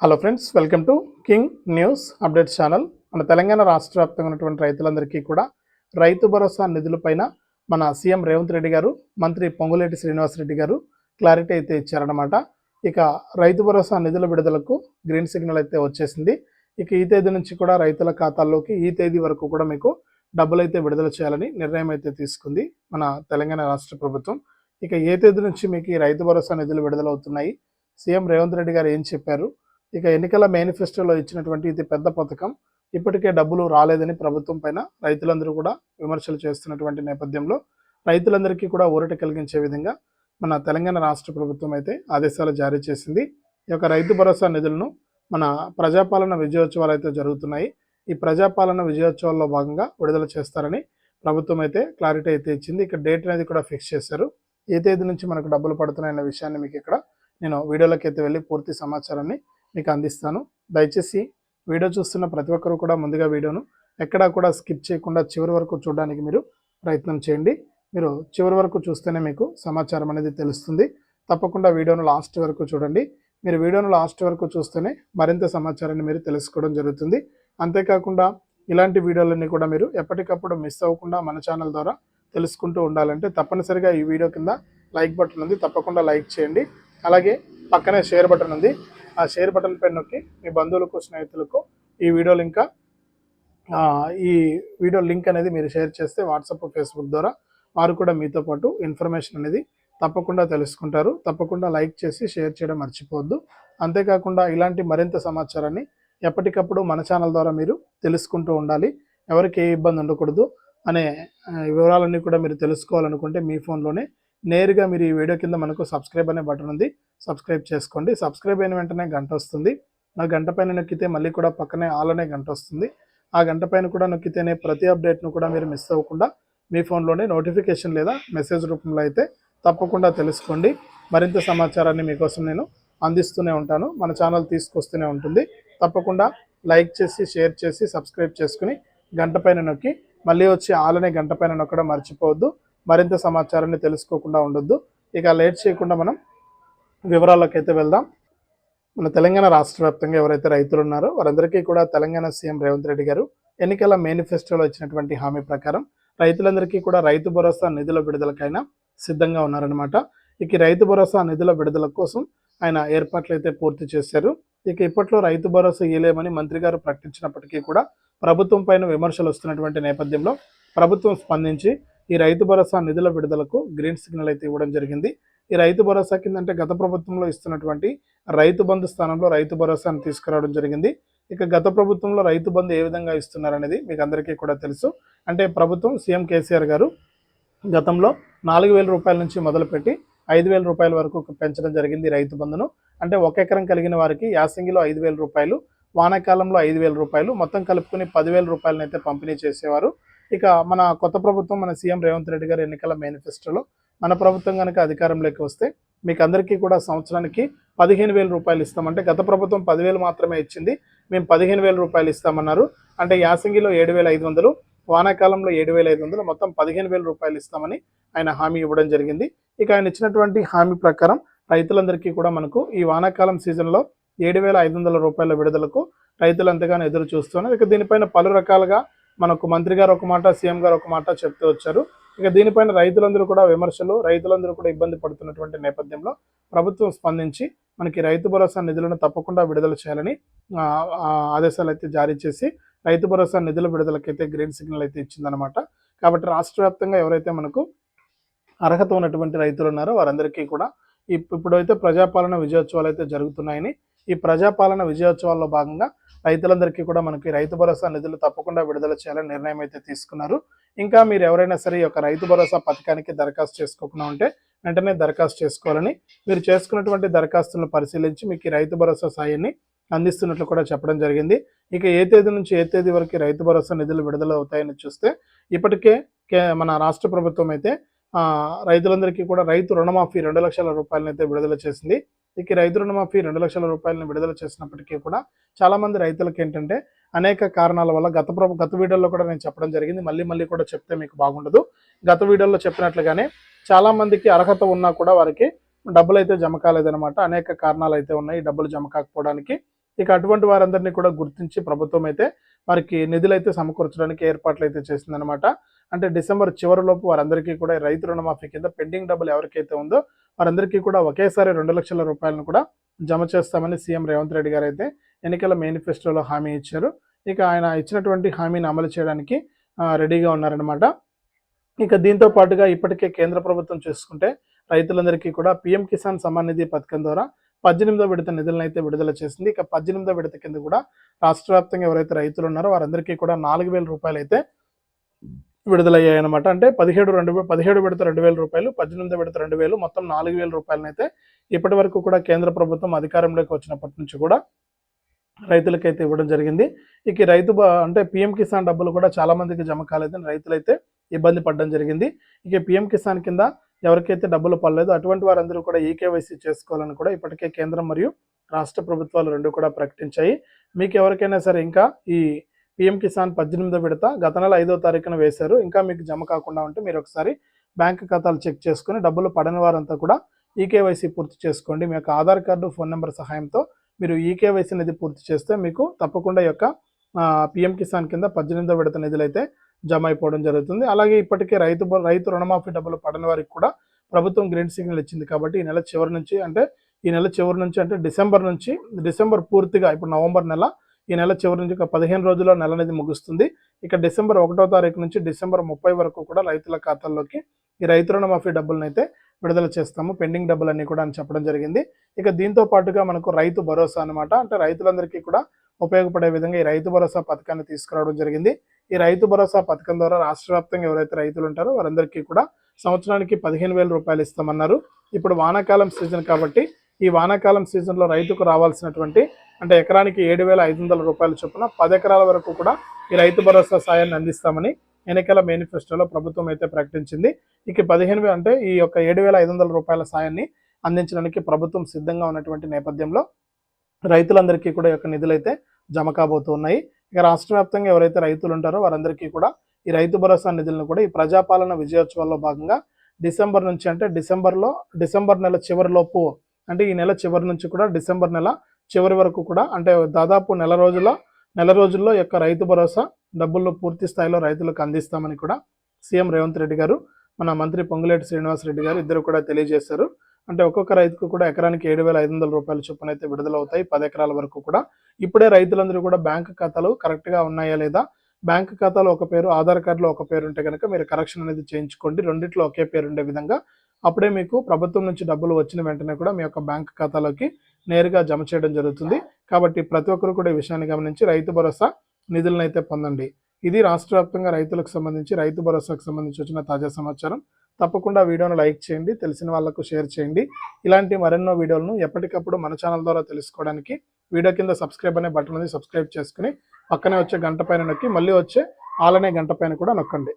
Hello friends welcome to king news update channel మన తెలంగాణ రాష్ట్ర వ్యాప్తంగా ఉన్నటువంటి రైతులందరికీ కూడా రైతు భరోసా నిధులపైన మన సీఎం రేవంత్ రెడ్డి గారు మంత్రి పొంగులేటి శ్రీనివాసరెడ్డి గారు క్లారిటీ అయితే ఇచ్చారనమాట ఇక రైతు భరోసా నిధుల విడుదలకు గ్రీన్ సిగ్నల్ అయితే వచ్చేసింది. ఇక ఈ తేదీ నుంచి కూడా రైతుల ఖాతాల్లోకి ఈ తేదీ వరకు కూడా మీకు డబ్బులు అయితే విడుదల చేయాలని నిర్ణయం అయితే తీసుకుంది మన తెలంగాణ రాష్ట్ర ప్రభుత్వం. ఇక ఏ తేదీ నుంచి మీకు ఈ రైతు భరోసా నిధులు విడుదలవుతున్నాయి? సీఎం రేవంత్ రెడ్డి గారు ఏం చెప్పారు? ఇక ఎన్నికల మేనిఫెస్టోలో ఇచ్చినటువంటి ఇది పెద్ద పథకం. ఇప్పటికే డబ్బులు రాలేదని ప్రభుత్వం పైన రైతులందరూ కూడా విమర్శలు చేస్తున్నటువంటి నేపథ్యంలో రైతులందరికీ కూడా ఊరట కలిగించే విధంగా మన తెలంగాణ రాష్ట్ర ప్రభుత్వం అయితే ఆదేశాలు జారీ చేసింది. ఈ యొక్క రైతు భరోసా నిధులను మన ప్రజాపాలన విజయోత్సవాలు అయితే జరుగుతున్నాయి. ఈ ప్రజాపాలన విజయోత్సవాల్లో భాగంగా విడుదల చేస్తారని ప్రభుత్వం అయితే క్లారిటీ అయితే ఇచ్చింది. ఇక్కడ డేట్ అనేది కూడా ఫిక్స్ చేశారు. ఏ తేదీ నుంచి మనకు డబ్బులు పడుతున్నాయన్న విషయాన్ని మీకు ఇక్కడ నేను వీడియోలోకి అయితే వెళ్ళి పూర్తి సమాచారాన్ని మీకు అందిస్తాను. దయచేసి వీడియో చూస్తున్న ప్రతి ఒక్కరు కూడా ముందుగా వీడియోను ఎక్కడా కూడా స్కిప్ చేయకుండా చివరి వరకు చూడడానికి మీరు ప్రయత్నం చేయండి. మీరు చివరి వరకు చూస్తేనే మీకు సమాచారం అనేది తెలుస్తుంది. తప్పకుండా వీడియోను లాస్ట్ వరకు చూడండి. మీరు వీడియోను లాస్ట్ వరకు చూస్తేనే మరింత సమాచారాన్ని మీరు తెలుసుకోవడం జరుగుతుంది. అంతేకాకుండా ఇలాంటి వీడియోలన్నీ కూడా మీరు ఎప్పటికప్పుడు మిస్ అవ్వకుండా మన ఛానల్ ద్వారా తెలుసుకుంటూ ఉండాలంటే తప్పనిసరిగా ఈ వీడియో కింద లైక్ బటన్ ఉంది. తప్పకుండా లైక్ చేయండి. అలాగే పక్కనే షేర్ బటన్ ఉంది. ఆ షేర్ బటన్ పై నొక్కి మీ బంధువులకు స్నేహితులకు ఈ వీడియో లింక్ ఈ వీడియో లింక్ అనేది మీరు షేర్ చేస్తే వాట్సాప్ ఫేస్బుక్ ద్వారా వారు కూడా మీతో పాటు ఇన్ఫర్మేషన్ అనేది తప్పకుండా తెలుసుకుంటారు. తప్పకుండా లైక్ చేసి షేర్ చేయడం మర్చిపోవద్దు. అంతేకాకుండా ఇలాంటి మరింత సమాచారాన్ని ఎప్పటికప్పుడు మన ఛానల్ ద్వారా మీరు తెలుసుకుంటూ ఉండాలి. ఎవరికి ఏ ఇబ్బంది ఉండకూడదు అనే వివరాలన్నీ కూడా మీరు తెలుసుకోవాలనుకుంటే మీ ఫోన్లోనే నేరుగా మీరు ఈ వీడియో కింద మనకు సబ్స్క్రైబ్ అనే బటన్ ఉంది. సబ్స్క్రైబ్ చేసుకోండి. సబ్స్క్రైబ్ అయిన వెంటనే గంట వస్తుంది. ఆ గంట పైన నొక్కితే మళ్ళీ కూడా పక్కనే ఆల్ అనే గంట వస్తుంది. ఆ గంట పైన కూడా నొక్కితేనే ప్రతి అప్డేట్ను కూడా మీరు మిస్ అవ్వకుండా మీ ఫోన్లోనే నోటిఫికేషన్ లేదా మెసేజ్ రూపంలో అయితే తప్పకుండా తెలుసుకోండి. మరింత సమాచారాన్ని మీకోసం నేను అందిస్తూనే ఉంటాను. మన ఛానల్ తీసుకొస్తూనే ఉంటుంది. తప్పకుండా లైక్ చేసి షేర్ చేసి సబ్స్క్రైబ్ చేసుకుని గంట పైన నొక్కి మళ్ళీ వచ్చి ఆలనే గంట పైన నొక్కడం మర్చిపోవద్దు. మరింత సమాచారాన్ని తెలుసుకోకుండా ఉండొద్దు. ఇక లేట్ చేయకుండా మనం వివరాల్లోకి అయితే వెళ్దాం. మన తెలంగాణ రాష్ట్ర వ్యాప్తంగా ఎవరైతే రైతులు ఉన్నారో వారందరికీ కూడా తెలంగాణ సీఎం రేవంత్ రెడ్డి గారు ఎన్నికల మేనిఫెస్టోలో ఇచ్చినటువంటి హామీ ప్రకారం రైతులందరికీ కూడా రైతు భరోసా నిధుల విడుదలకైనా సిద్ధంగా ఉన్నారనమాట ఇక రైతు భరోసా నిధుల విడుదల కోసం ఆయన ఏర్పాట్లు అయితే పూర్తి చేశారు. ఇక ఇప్పట్లో రైతు భరోసా ఇయ్యలేమని మంత్రి గారు ప్రకటించినప్పటికీ కూడా ప్రభుత్వం పైన విమర్శలు వస్తున్నటువంటి నేపథ్యంలో ప్రభుత్వం స్పందించి ఈ రైతు భరోసా నిధుల విడుదలకు గ్రీన్ సిగ్నల్ అయితే ఇవ్వడం జరిగింది. ఈ రైతు భరోసా కింద అంటే గత ప్రభుత్వంలో ఇస్తున్నటువంటి రైతు బంధు స్థానంలో రైతు భరోసాను తీసుకురావడం జరిగింది. ఇక గత ప్రభుత్వంలో రైతు బంధు ఏ విధంగా ఇస్తున్నారనేది మీకు అందరికీ కూడా తెలుసు. అంటే ప్రభుత్వం సీఎం కేసీఆర్ గారు గతంలో నాలుగు వేల రూపాయల నుంచి మొదలుపెట్టి ఐదు వేల రూపాయల వరకు పెంచడం జరిగింది రైతు బంధును. అంటే ఒక ఎకరం కలిగిన వారికి యాసంగిలో ఐదు వేల రూపాయలు వానాకాలంలో ఐదు వేల రూపాయలు మొత్తం కలుపుకొని పదివేల రూపాయలను అయితే పంపిణీ చేసేవారు. ఇక మన కొత్త ప్రభుత్వం మన సీఎం రేవంత్ రెడ్డి గారి ఎన్నికల మేనిఫెస్టోలో మన ప్రభుత్వం కనుక అధికారంలోకి వస్తే మీకు అందరికీ కూడా సంవత్సరానికి పదిహేను వేల రూపాయలు ఇస్తామంటే గత ప్రభుత్వం పదివేలు మాత్రమే ఇచ్చింది. మేము పదిహేను వేల రూపాయలు ఇస్తామన్నారు. అంటే యాసంగిలో ఏడు వేల ఐదు వందలు వానాకాలంలో ఏడు వేల ఐదు వందలు మొత్తం పదిహేను వేల రూపాయలు ఇస్తామని ఆయన హామీ ఇవ్వడం జరిగింది. ఇక ఆయన ఇచ్చినటువంటి హామీ ప్రకారం రైతులందరికీ కూడా మనకు ఈ వానాకాలం సీజన్లో ఏడు వేల ఐదు వందల రూపాయల విడుదలకు రైతులు ఎంతగానో ఎదురు చూస్తున్నారు. ఇక దీనిపైన పలు రకాలుగా మనకు మంత్రి గారు ఒక మాట సీఎం గారు ఒక మాట చెప్తూ వచ్చారు. ఇక దీనిపైన రైతులందరూ కూడా విమర్శలు రైతులందరూ కూడా ఇబ్బంది పడుతున్నటువంటి నేపథ్యంలో ప్రభుత్వం స్పందించి మనకి రైతు భరోసా నిధులను తప్పకుండా విడుదల చేయాలని ఆదేశాలు అయితే జారీ చేసి రైతు భరోసా నిధుల విడుదలకైతే గ్రీన్ సిగ్నల్ అయితే ఇచ్చిందనమాట కాబట్టి రాష్ట్ర వ్యాప్తంగా ఎవరైతే మనకు అర్హత ఉన్నటువంటి రైతులు ఉన్నారో వారందరికీ కూడా ఇప్పుడైతే ప్రజాపాలన విజయోత్సవాలు అయితే జరుగుతున్నాయని ఈ ప్రజాపాలన విజయోత్సవాల్లో భాగంగా రైతులందరికీ కూడా మనకి రైతు భరోసా నిధులు తప్పకుండా విడుదల చేయాలని నిర్ణయం అయితే తీసుకున్నారు. ఇంకా మీరు ఎవరైనా సరే ఈ యొక్క రైతు భరోసా పథకానికి దరఖాస్తు చేసుకోకుండా ఉంటే వెంటనే దరఖాస్తు చేసుకోవాలని మీరు చేసుకున్నటువంటి దరఖాస్తులను పరిశీలించి మీకు ఈ రైతు భరోసా సాయాన్ని అందిస్తున్నట్లు కూడా చెప్పడం జరిగింది. ఇక ఏ తేదీ నుంచి ఏ తేదీ వరకు రైతు భరోసా నిధులు విడుదల అవుతాయని చూస్తే ఇప్పటికే కే- మన రాష్ట్ర ప్రభుత్వం అయితే రైతులందరికీ కూడా రైతు రుణమాఫీ రెండు లక్షల రూపాయలనైతే విడుదల చేసింది. ఇక రైతు రుణమాఫీ రెండు లక్షల రూపాయలను విడుదల చేసినప్పటికీ కూడా చాలామంది రైతులకు ఏంటంటే అనేక కారణాల వల్ల గత ప్రభు గత వీడియోలో కూడా నేను చెప్పడం జరిగింది. మళ్ళీ మళ్ళీ కూడా చెప్తే మీకు బాగుండదు. గత వీడియోలో చెప్పినట్లుగానే చాలామందికి అర్హత ఉన్నా కూడా వారికి డబ్బులు అయితే జమ కాలేదనమాట అనేక కారణాలు అయితే ఉన్నాయి. డబ్బులు జమ కాకపోవడానికి ఇక అటువంటి వారందరినీ కూడా గుర్తించి ప్రభుత్వం అయితే వారికి నిధులు అయితే సమకూర్చడానికి ఏర్పాట్లు అయితే చేసిందనమాట అంటే డిసెంబర్ చివరిలోపు వారందరికీ కూడా రైతు రుణమాఫీ కింద పెండింగ్ డబ్బులు ఎవరికైతే ఉందో వారందరికీ కూడా ఒకేసారి రెండు లక్షల రూపాయలను కూడా జమ చేస్తామని సీఎం రేవంత్ రెడ్డి గారు అయితే ఎన్నికల మేనిఫెస్టోలో హామీ ఇచ్చారు. ఇక ఆయన ఇచ్చినటువంటి హామీని అమలు చేయడానికి రెడీగా ఉన్నారనమాట ఇక దీంతో పాటుగా ఇప్పటికే కేంద్ర ప్రభుత్వం చూసుకుంటే రైతులందరికీ కూడా పీఎం కిసాన్ సమ్మాన్ నిధి పథకం ద్వారా పద్దెనిమిదో విడత నిధులను అయితే విడుదల చేసింది. ఇక పద్దెనిమిదో విడత కింద కూడా రాష్ట్ర వ్యాప్తంగా ఎవరైతే రైతులు ఉన్నారో వారందరికీ కూడా నాలుగు వేల రూపాయలు అయితే విడుదలయ్యాయి అనమాట అంటే పదిహేడు రెండు పదిహేడు విడత రెండు వేల రూపాయలు పద్దెనిమిది విడత రెండు వేలు మొత్తం నాలుగు వేల రూపాయలనైతే ఇప్పటి వరకు కూడా కేంద్ర ప్రభుత్వం అధికారంలోకి వచ్చినప్పటి నుంచి కూడా రైతులకైతే ఇవ్వడం జరిగింది. ఇక రైతు అంటే పిఎం కిసాన్ డబ్బులు కూడా చాలా మందికి జమ కాలేదని రైతులైతే ఇబ్బంది పడడం జరిగింది. ఇక పిఎం కిసాన్ కింద ఎవరికైతే డబ్బులు పడలేదు అటువంటి వారందరూ కూడా ఈకేవైసీ చేసుకోవాలని కూడా ఇప్పటికే కేంద్రం మరియు రాష్ట్ర ప్రభుత్వాలు రెండు కూడా ప్రకటించాయి. మీకు ఎవరికైనా సరే ఇంకా ఈ పిఎం కిసాన్ పద్దెనిమిదో విడత గత నెల ఐదో తారీఖున వేశారు. ఇంకా మీకు జమ కాకుండా ఉంటే మీరు ఒకసారి బ్యాంక్ ఖాతాలు చెక్ చేసుకుని డబ్బులు పడని వారంతా కూడా ఈకేవైసీ పూర్తి చేసుకోండి. మీ యొక్క ఆధార్ కార్డు ఫోన్ నెంబర్ సహాయంతో మీరు ఈకేవైసీ నిధి పూర్తి చేస్తే మీకు తప్పకుండా యొక్క పిఎం కిసాన్ కింద పద్దెనిమిదో విడత నిధులు అయితే జమ అయిపోవడం జరుగుతుంది. అలాగే ఇప్పటికే రైతు రైతు రుణమాఫీ డబ్బులు పడని వారికి కూడా ప్రభుత్వం గ్రీన్ సిగ్నల్ ఇచ్చింది కాబట్టి ఈ నెల చివరి నుంచి అంటే ఈ నెల చివరి నుంచి అంటే డిసెంబర్ నుంచి డిసెంబర్ పూర్తిగా ఇప్పుడు నవంబర్ నెల ఈ నెల చివరి నుంచి ఒక పదిహేను రోజుల్లో నెల అనేది ముగుస్తుంది. ఇక డిసెంబర్ ఒకటో తారీఖు నుంచి డిసెంబర్ ముప్పై వరకు కూడా రైతుల ఖాతాల్లోకి ఈ రైతు రుణమాఫీ డబ్బులను అయితే విడుదల చేస్తాము. పెండింగ్ డబ్బులన్నీ కూడా అని చెప్పడం జరిగింది. ఇక దీంతో పాటుగా మనకు రైతు భరోసా అన్నమాట. అంటే రైతులందరికీ కూడా ఉపయోగపడే విధంగా ఈ రైతు భరోసా పథకాన్ని తీసుకురావడం జరిగింది. ఈ రైతు భరోసా పథకం ద్వారా రాష్ట్ర వ్యాప్తంగా ఎవరైతే రైతులు ఉంటారో వారందరికీ కూడా సంవత్సరానికి పదిహేను వేల రూపాయలు ఇస్తామన్నారు. ఇప్పుడు వానాకాలం సీజన్ కాబట్టి ఈ వానాకాలం సీజన్లో రైతుకు రావాల్సినటువంటి అంటే ఎకరానికి ఏడు వేల ఐదు వందల రూపాయల చొప్పున పది ఎకరాల వరకు కూడా ఈ రైతు భరోసా సాయాన్ని అందిస్తామని ఎన్నికల మేనిఫెస్టోలో ప్రభుత్వం అయితే ప్రకటించింది. ఇక పదిహేను అంటే ఈ యొక్క ఏడు వేల ఐదు వందల రూపాయల సాయాన్ని అందించడానికి ప్రభుత్వం సిద్ధంగా ఉన్నటువంటి నేపథ్యంలో రైతులందరికీ కూడా ఈ యొక్క నిధులైతే జమ కాబోతున్నాయి ఇక రాష్ట్ర వ్యాప్తంగా ఎవరైతే రైతులు ఉంటారో వారందరికీ కూడా ఈ రైతు భరోసా నిధులను కూడా ఈ ప్రజాపాలన విజయోత్సవాల్లో భాగంగా డిసెంబర్ నుంచి అంటే డిసెంబర్లో డిసెంబర్ నెల చివరిలోపు అంటే ఈ నెల చివరి నుంచి కూడా డిసెంబర్ నెల చివరి వరకు కూడా అంటే దాదాపు నెల రోజుల నెల రోజుల్లో యొక్క రైతు భరోసా డబ్బుల్లో పూర్తి స్థాయిలో రైతులకు అందిస్తామని కూడా సీఎం రేవంత్ రెడ్డి గారు మన మంత్రి పొంగులేటి శ్రీనివాస్ రెడ్డి గారు ఇద్దరు కూడా తెలియజేశారు. అంటే ఒక్కొక్క రైతుకు కూడా ఎకరానికి ఏడు వేల ఐదు వందల రూపాయల చొప్పున అయితే విడుదలవుతాయి పది ఎకరాల వరకు కూడా. ఇప్పుడే రైతులందరూ కూడా బ్యాంక్ ఖాతాలు కరెక్ట్గా ఉన్నాయా లేదా? బ్యాంక్ ఖాతాలో ఒక పేరు ఆధార్ కార్డులో ఒక పేరు ఉంటే కనుక మీరు కరెక్షన్ అనేది చేయించుకోండి. రెండిట్లో ఒకే పేరు ఉండే విధంగా. అప్పుడే మీకు ప్రభుత్వం నుంచి డబ్బులు వచ్చిన వెంటనే కూడా మీ యొక్క బ్యాంక్ ఖాతాలోకి నేరుగా జమ చేయడం జరుగుతుంది. కాబట్టి ప్రతి ఒక్కరు కూడా ఈ విషయాన్ని గమనించి రైతు భరోసా నిధులను అయితే పొందండి. ఇది రాష్ట్ర వ్యాప్తంగా రైతులకు సంబంధించి రైతు భరోసాకు సంబంధించి వచ్చిన తాజా సమాచారం. తప్పకుండా వీడియోను లైక్ చేయండి తెలిసిన వాళ్ళకు షేర్ చేయండి. ఇలాంటి మరెన్నో వీడియోలను ఎప్పటికప్పుడు మన ఛానల్ ద్వారా తెలుసుకోవడానికి వీడియో కింద సబ్స్క్రైబ్ అనే బటన్ ఉంది సబ్స్క్రైబ్ చేసుకుని పక్కనే వచ్చే గంట పైన నొక్కి మళ్ళీ వచ్చే ఆలనే గంట పైన కూడా నొక్కండి.